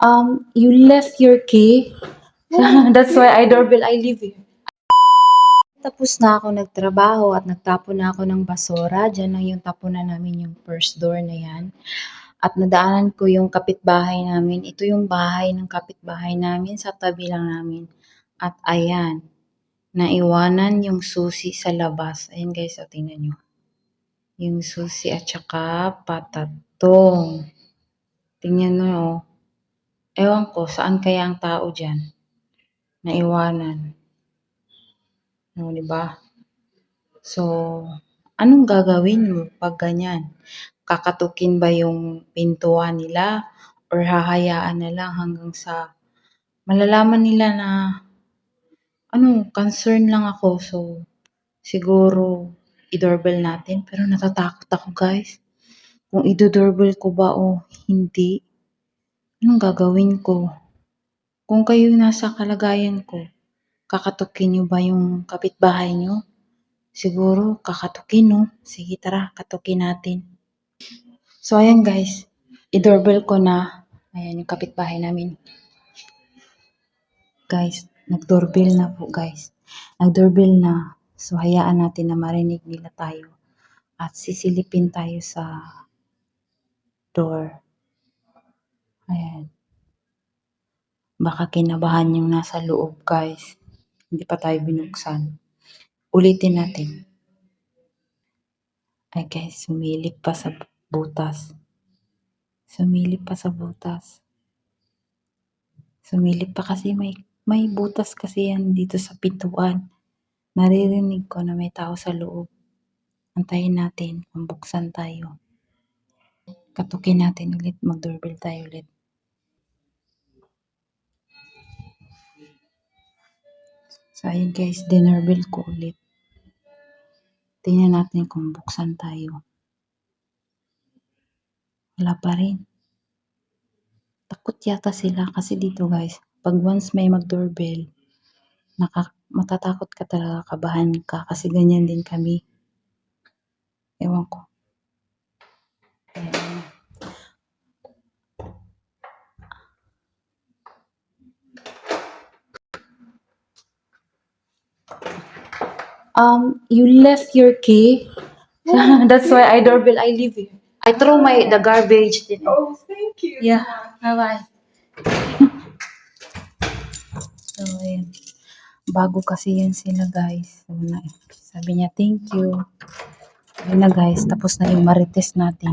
Um, you left your key. That's why I doorbell I leave here. Tapos na ako nagtrabaho at nagtapon na ako ng basura. Diyan lang yung tapunan namin yung first door na yan. At nadaanan ko yung kapitbahay namin. Ito yung bahay ng kapitbahay namin. Sa tabi lang namin. At ayan, naiwanan yung susi sa labas. Ayan guys, o tingnan nyo. Yung susi at saka patatong. Tingnan nyo, oh. Ewan ko, saan kaya ang tao dyan? Naiwanan. No, di ba? So, anong gagawin mo pag ganyan? Kakatukin ba yung pintuan nila? Or hahayaan na lang hanggang sa malalaman nila na ano, concern lang ako. So, siguro i-doorbell natin. Pero natatakot ako guys. Kung i-doorbell ko ba o hindi. Anong gagawin ko? Kung kayo nasa kalagayan ko, kakatukin nyo ba yung kapitbahay nyo? Siguro, kakatukin, no? Sige, tara, katukin natin. So, ayan guys. I-doorbell ko na. Ayan yung kapitbahay namin. Guys, nag-doorbell na po, guys. Nag-doorbell na. So, hayaan natin na marinig nila tayo. At sisilipin tayo sa door. Ayan. Baka kinabahan yung nasa loob, guys. Hindi pa tayo binuksan. Ulitin natin. Ay guys, sumilip pa sa butas. Sumilip pa sa butas. Sumilip pa kasi may may butas kasi yan dito sa pintuan. Naririnig ko na may tao sa loob. Antayin natin kung buksan tayo. Katukin natin ulit. Mag-doorbell tayo ulit. So, ayun guys, dinoorbell ko ulit. Tingnan natin kung buksan tayo. Wala pa rin. Takot yata sila kasi dito guys, pag once may mag-doorbell, naka, matatakot ka talaga, kabahan ka kasi ganyan din kami. Ewan ko. Ayan. Um, you left your key. That's why I doorbell I leave here. I throw my the garbage. Din. Oh, thank you. Yeah. Bye bye. so, ayun. Bago kasi yan sila guys. So, na, sabi niya thank you. Ayun na guys. Tapos na yung marites natin.